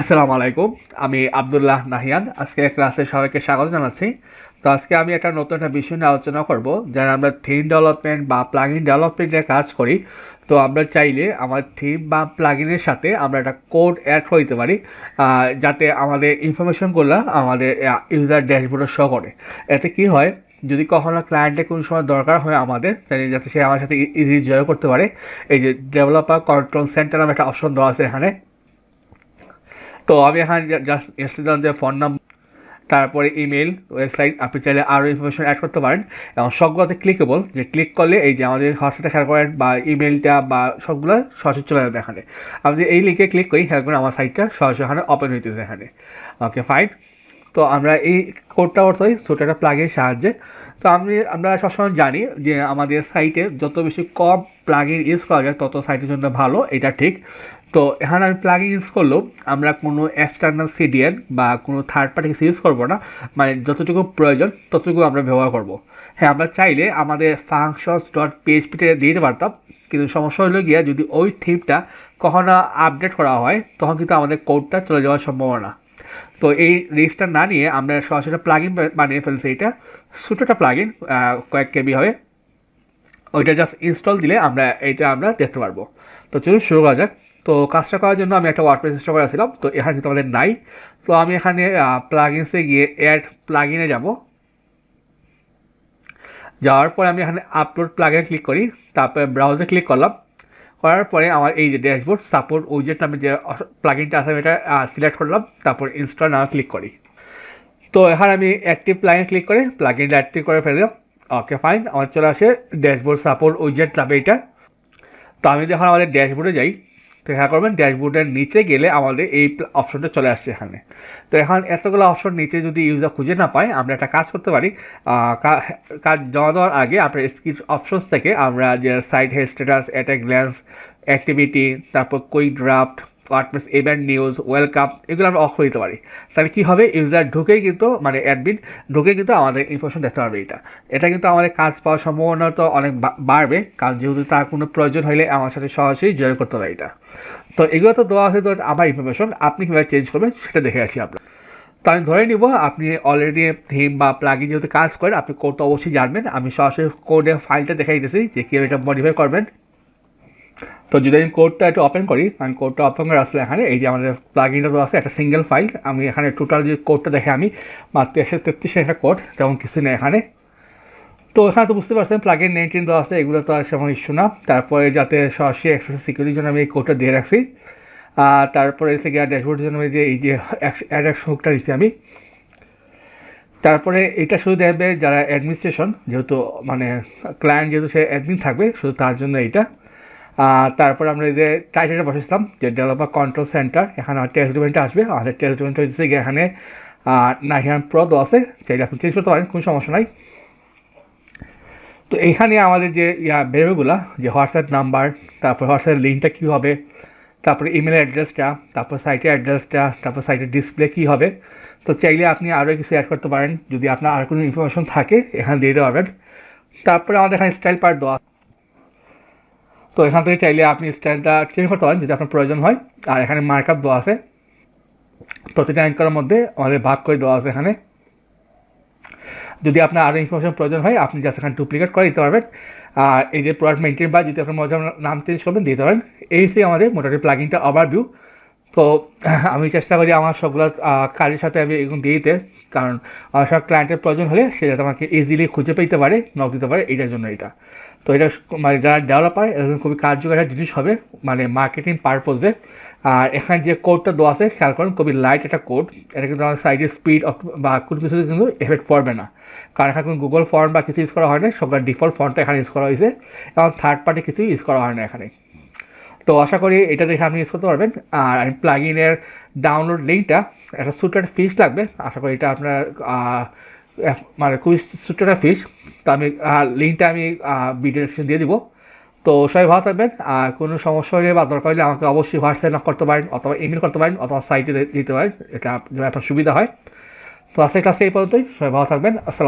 আসসালামু আলাইকুম, আমি আবদুল্লাহ নাহিয়ান। আজকে ক্লাসে সবাইকে স্বাগত জানাচ্ছি। তো আজকে আমি একটা নতুন একটা বিষয় নিয়ে আলোচনা করব যারা আমরা থিম ডেভেলপমেন্ট বা প্লাগইন ডেভেলপমেন্টে কাজ করি। তো আমরা চাইলে আমার থিম বা প্লাগইনের সাথে আমরা একটা কোড অ্যাড করে দিতে পারি যাতে আমাদের ইনফরমেশনগুলো আমাদের ইউজার ড্যাশবোর্ডে শো করে। এতে কি হয়, যদি কখনো ক্লায়েন্টের কোনো সময় দরকার হয় আমাদের যাতে সে আমার সাথে ইজি জয় করতে পারে। এই যে ডেভেলপার কন্ট্রোল সেন্টার নামে একটা অপশন দেওয়া আছে এখানে। তো আমি এখানে জাস্ট যে ফোন নাম্বার তারপরে ইমেল ওয়েবসাইট আপনি চাইলে আরও ইনফরমেশন অ্যাড করতে পারেন। এবং সবগুলোতে ক্লিকেবল যে ক্লিক করলে এই যে আমাদের হোয়াটসঅ্যাপে শেয়ার করেন বা ইমেলটা বা সবগুলো সরাসরি চলে যাবে এখানে। আমি যদি এই লিঙ্কে ক্লিক করি, খেয়াল করে আমার সাইটটা সরাসরি এখানে ওপেন হইতেছে এখানে। ওকে ফাইন তো আমরা এই কোডটা হয় ছোটো একটা প্লাগের সাহায্যে। তো আমি, আমরা সবসময় জানি যে আমাদের সাইটে যত বেশি কম প্লাগিন ইউজ করা যায়, তত সাইটের জন্য ভালো, এটা ঠিক। তো এখানে আমি প্লাগিন ইউজ করলেও আমরা কোনো এক্সটার্নাল সিডিএন বা কোনো থার্ড পার্টি ইউজ করব না। মানে যতটুকু প্রয়োজন ততটুকু আমরা ব্যবহার করব। হ্যাঁ আমরা চাইলে আমাদের ফাংশনস ডট পিএইচপিতে দিয়ে দিতে পারতাম। কিন্তু সমস্যা হলো গিয়ে যদি ওই থিমটা কখনো আপডেট করা হয়, তখন কিন্তু আমাদের কোডটা চলে যাওয়ার সম্ভাবনা। তো এই রিস্কটা না নিয়ে আমরা সরাসরি প্লাগইন বানিয়ে ফেলছি এটা। ছোটো একটা প্লাগইন কয়েক কেবি হবে। ওইটা জাস্ট ইনস্টল দিলে আমরা এইটা আমরা দেখতে পারব। তো চলুন শুরু করা যাক। তো কাজটা করার জন্য আমি একটা ওয়ার্ডপ্রেস ইনস্টল করেছিলাম তো এখানে কিন্তু আমাদের নাই। তো আমি এখানে প্লাগইনসে গিয়ে অ্যাড প্লাগইনে যাব। যাওয়ার পরে আমি এখানে আপলোড প্লাগইনে ক্লিক করি, তারপরে ব্রাউজে ক্লিক করলাম। করার পরে আমার এই যে ড্যাশবোর্ড সাপোর্ট উইজেট নামে যে প্লাগইনটা আছে, আমি এটা সিলেক্ট করলাম, তারপর ইনস্টল নামে ক্লিক করি। তো এখানে আমি অ্যাক্টিভ প্লাগইন ক্লিক করে প্লাগইনটা অ্যাক্টিভ করে ফেললাম। ওকে ফাইন আমার চলে আসে ড্যাশবোর্ড সাপোর্ট উইজেট নামে এটা। তো আমি যখন আমাদের ড্যাশবোর্ডে যাই তো হ্যাঁ করবেন ড্যাশবোর্ডের নিচে গেলে আমাদের এই অপশনটা চলে আসছে এখানে। তো এখন এতগুলো অপশন নিচে যদি ইউজার খুঁজে না পায়, আমরা একটা কাজ করতে পারি। কাজ জমা দেওয়ার আগে আপনার স্ক্রিপ অপশনস থেকে আমরা যে site health status at a glance activity তারপর quick draft WordPress event news welcome এগুলো আমরা অফ করে দিতে পারি। তাহলে কী হবে? ইউজার ঢুকেই কিন্তু মানে অ্যাডমিন ঢুকে কিন্তু আমাদের ইনফরমেশন দেখতে পারবে এটা। এটা কিন্তু আমাদের কাজ পাওয়ার সম্ভাবনা তো অনেক বাড়বে, কারণ যেহেতু তার কোনো প্রয়োজন হলে আমার সাথে সরাসরি জয়েন করতে পারে এটা। তো এগুলো তো দেওয়া তো আমার ইনফরমেশন আপনি কীভাবে চেঞ্জ করবেন সেটা দেখে আসি আমরা। তো আমি ধরে নিব, আপনি অলরেডি থিম বা প্লাগিন যেহেতু কাজ করেন, আপনি কোডটা অবশ্যই জানবেন। আমি সরাসরি কোডের ফাইলটা দেখাই দিতেছি যে কীভাবে এটা মডিফাই করবেন। তো যদি আমি কোডটা একটু ওপেন করি, আমি কোডটা ওপেন করে আসলে এখানে এই যে আমাদের প্লাগিনটা তো আছে, একটা সিঙ্গেল ফাইল আমি এখানে টোটাল যে কোডটা দেখে আমি, মাত্র একশো তেত্রিশে একটা কোড তেমন কিছু নেই এখানে। তো এখানে তো বুঝতে পারছেন প্লাগিন নাইনটিন দেওয়া আছে, এগুলো তো আর সেমন ইস্যু না। তারপরে যাতে সরাসরি অ্যাক্সেস সিকিউরিটির জন্য আমি এই কোডটা দিয়ে রাখছি। আর তারপরে এসে গিয়ে ড্যাশবোর্ডের জন্য যে, এই যে অ্যাড হুকটা দিচ্ছি আমি। তারপরে এটা শুধু দেখবে যারা অ্যাডমিনিস্ট্রেশন যেহেতু মানে ক্লায়েন্ট যেহেতু সে অ্যাডমিন থাকবে, শুধু তার জন্য এইটা। তারপরে আমরা যে টাইটেলটা বসেছিলাম, যে ডেভেলপার কন্ট্রোল সেন্টার এখানে আমার টেস্ট ডকুমেন্টটা আসবে। আমাদের টেস্ট ডকুমেন্ট হচ্ছে এখানে নাহিয়ান প্রো তো আছে চাইলে আপনি চেঞ্জ করতে পারেন, কোনো সমস্যা নাই। তো এইখানে আমাদের যে, ইয়া বেরোবেগুলো যে হোয়াটসঅ্যাপ নাম্বার তারপর হোয়াটসঅ্যাপ লিঙ্কটা কী হবে, তারপরে ইমেল অ্যাড্রেসটা তারপর সাইটের অ্যাড্রেসটা তারপর সাইটের ডিসপ্লে কী হবে। তো চাইলে আপনি আরও কিছু অ্যাড করতে পারেন, যদি আপনার আর কোনো ইনফরমেশন থাকে, এখানে দিয়ে দিতে পারবেন। তারপরে আমাদের এখানে স্টাইল পার্ট দেওয়া তো এখান থেকে চাইলে আপনি স্টাইলটা চেঞ্জ করতে পারেন যদি আপনার প্রয়োজন হয়। আর এখানে মার্কআপ দেওয়া আছে। প্রতিটা অ্যাঙ্কারের মধ্যে আমাদের ভাগ করে দেওয়া আছে এখানে। যদি আপনার আরও ইনফরমেশন প্রয়োজন হয়, আপনি জাস্ট এখানে ডুপ্লিকেট করে দিতে পারবেন। আর এই যে প্রোডাক্ট মেনটেন বা যদি আপনার মধ্যে নাম চেঞ্জ করবেন দিতে পারেন। এই সেই আমাদের মোটামুটি প্লাগিংটা ওভারভিউ তো আমি চেষ্টা করি আমার সবগুলো কাজের সাথে আমি এগুলো দিয়ে দিতে। কারণ সব ক্লায়েন্টের প্রয়োজন হলে সে যাতে আমাকে ইজিলি খুঁজে পেতে পারে নক দিতে পারে, এটার জন্য এটা। তো এটা মানে যারা ডেভেলপার এর জন্য খুবই কার্যকর একটা জিনিস হবে মানে মার্কেটিং পারপোজে আর এখানে যে কোডটা দেওয়া আছে, খেয়াল করুন, খুবই লাইট একটা কোড এটা কিন্তু আমার সাইডের স্পিড বা কোনো কিছু কিন্তু এফেক্ট পড়বে না। কারণ এখানে কোনো গুগল ফর্ম বা কিছু ইউজ করা হয় না সবগুলো ডিফল্ট ফর্মটা এখানে ইউজ করা হয়েছে। এবং থার্ড পার্টি কিছু ইউজ করা হয় না এখানে। তো আশা করি এটা দেখে আপনি ইউজ করতে পারবেন। আর আমি প্লাগইনের ডাউনলোড লিঙ্কটা একটা একটা ফিস লাগবে। আশা করি এটা আপনার মানে খুবই ছোট্ট একটা ফিস তো আমি লিঙ্কটা আমি ভিডিও ডিসক্রিপশন দিয়ে দিব। তো সবাই ভালো থাকবেন, আর কোনো সমস্যা হলে বা দরকার হলে আমাকে অবশ্যই হোয়াটসঅ্যাপ না করতে পারেন, অথবা ইমেল করতে পারেন, অথবা সাইটে দিতে পারেন, এটা আপনার সুবিধা হয়। তো আজকের ক্লাসে এই পর্যন্তই, সবাই ভালো থাকবেন, আসসালাম